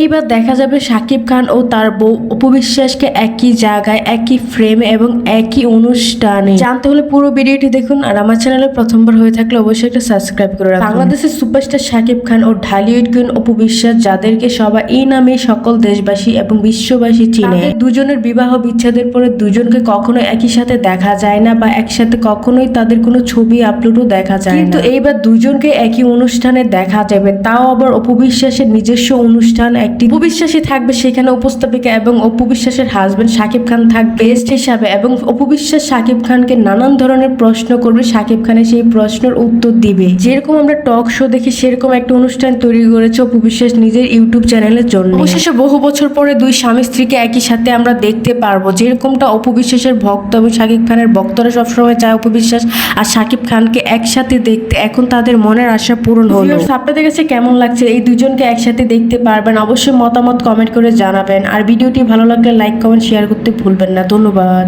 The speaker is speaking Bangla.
এইবার দেখা যাবে শাকিব খান ও তার বউ অপবিশ্বাসকে একই জায়গায় একই ফ্রেমে এবং একই অনুষ্ঠানে। জানতে হলে পুরো ভিডিওটি দেখুন আর আমার চ্যানেলে প্রথমবার হয়ে থাকলে অবশ্যই একটা সাবস্ক্রাইব করে রাখুন। বাংলাদেশের সুপারস্টার শাকিব খান ও ঢালিউড কুইন অপবিশ্বাস যাদেরকে সবাই এই নামে সকল দেশবাসী এবং বিশ্ববাসী চিনে। দুজনের বিবাহ বিচ্ছেদের পরে দুজনকে কখনো একই সাথে দেখা যায় না বা একসাথে কখনোই তাদের কোনো ছবি আপলোডও দেখা যায় কিন্তু এইবার দুজনকে একই অনুষ্ঠানে দেখা যাবে তাও আবার অপবিশ্বাসের নিজস্ব অনুষ্ঠান একটি অপবিশ্বাসী থাকবে সেখানে উপস্থাপিকা এবং অপবিশ্বাসের হাজবেন্ড শাকিব খান থাকবে। গেস্ট হিসাবে এবং অপবিশ্বাস শাকিব খানকে নানান ধরনের প্রশ্ন করবে। শাকিব খানের সেই প্রশ্নের উত্তর দিবে। যেরকম আমরা টক শো দেখি, সেরকম একটা অনুষ্ঠান তৈরি করেছে অপবিশ্বাস নিজের ইউটিউব চ্যানেলের জন্য। অবশেষে বহু বছর পরে দুই স্বামী স্ত্রীকে একই সাথে আমরা দেখতে পারব। যেরকমটা অপবিশ্বাসের ভক্ত এবং শাকিব খানের ভক্তরা সবসময় চায় অপবিশ্বাস আর শাকিব খানকে একসাথে দেখতে। এখন তাদের মনের আশা পূরণ হলো। আপনাদের কাছে কেমন লাগছে? এই দুজনকে একসাথে দেখতে পারবেন। অবশ্যই মতামত কমেন্ট করে জানাবেন। আর ভিডিওটি ভালো লাগলে লাইক কমেন্ট শেয়ার করতে ভুলবেন না। ধন্যবাদ।